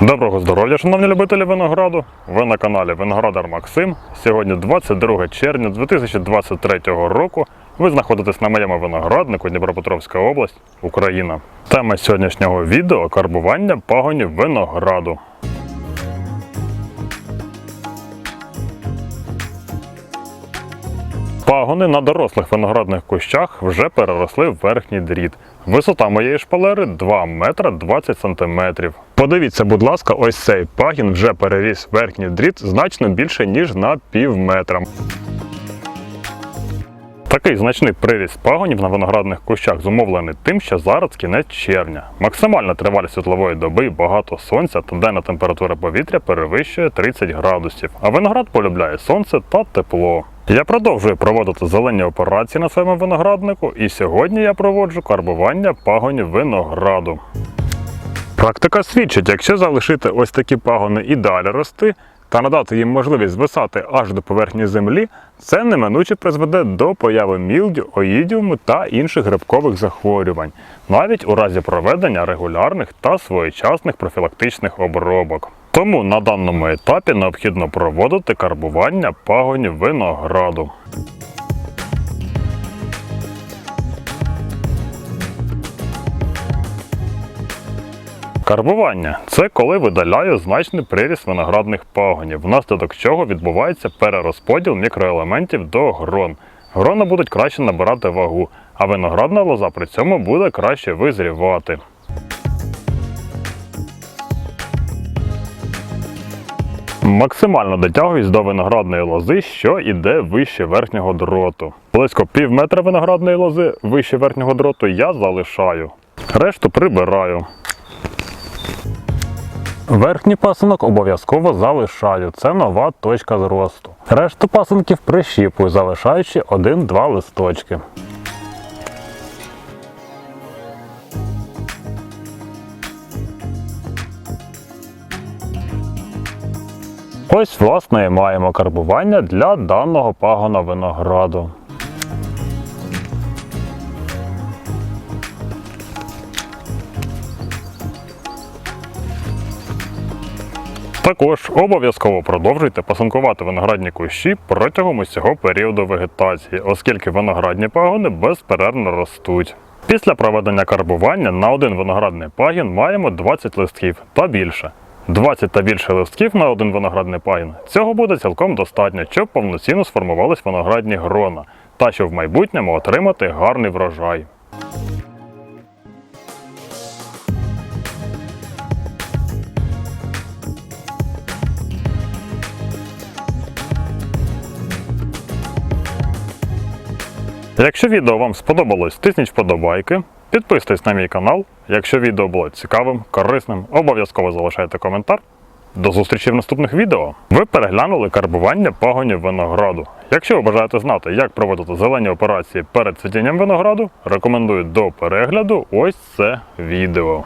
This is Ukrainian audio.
Доброго здоров'я, шановні любителі винограду. Ви на каналі Виноградар Максим. Сьогодні 22 червня 2023 року. Ви знаходитесь на моєму винограднику Дніпропетровська область, Україна. Тема сьогоднішнього відео карбування пагонів винограду. Пагони на дорослих виноградних кущах вже переросли в верхній дріт. Висота моєї шпалери 2 метра 20 сантиметрів. Подивіться, будь ласка, ось цей пагін вже переріс верхній дріт значно більше, ніж на пів метра. Такий значний приріст пагонів на виноградних кущах зумовлений тим, що зараз кінець червня. Максимальна тривалість світлової доби, багато сонця та денна температура повітря перевищує 30 градусів, а виноград полюбляє сонце та тепло. Я продовжую проводити зелені операції на своєму винограднику, і сьогодні я проводжу карбування пагонів винограду. Практика свідчить, якщо залишити ось такі пагони і далі рости та надати їм можливість звисати аж до поверхні землі, це неминуче призведе до появи мілдю, оїдіуму та інших грибкових захворювань, навіть у разі проведення регулярних та своєчасних профілактичних обробок. Тому на даному етапі необхідно проводити карбування пагонів винограду. Карбування це коли видаляю значний приріст виноградних пагонів, внаслідок чого відбувається перерозподіл мікроелементів до грон. Грона будуть краще набирати вагу, а виноградна лоза при цьому буде краще визрівати. Максимально дотягуюсь до виноградної лози, що йде вище верхнього дроту. Близько пів метра виноградної лози вище верхнього дроту я залишаю. Решту прибираю. Верхній пасинок обов'язково залишаю. Це нова точка зросту. Решту пасинків прищіпую, залишаючи 1-2 листочки. Ось, власне, і маємо карбування для даного пагона винограду. Також обов'язково продовжуйте пасинкувати виноградні кущі протягом усього періоду вегетації, оскільки виноградні пагони безперервно ростуть. Після проведення карбування на один виноградний пагін маємо 20 листків та більше. 20 та більше листків на один виноградний пагін. Цього буде цілком достатньо, щоб повноцінно сформувались виноградні грона та щоб в майбутньому отримати гарний врожай. Якщо відео вам сподобалось, тисніть вподобайки, підписуйтесь на мій канал. Якщо відео було цікавим, корисним, обов'язково залишайте коментар. До зустрічі в наступних відео. Ви переглянули карбування пагонів винограду. Якщо ви бажаєте знати, як проводити зелені операції перед цвітінням винограду, рекомендую до перегляду ось це відео.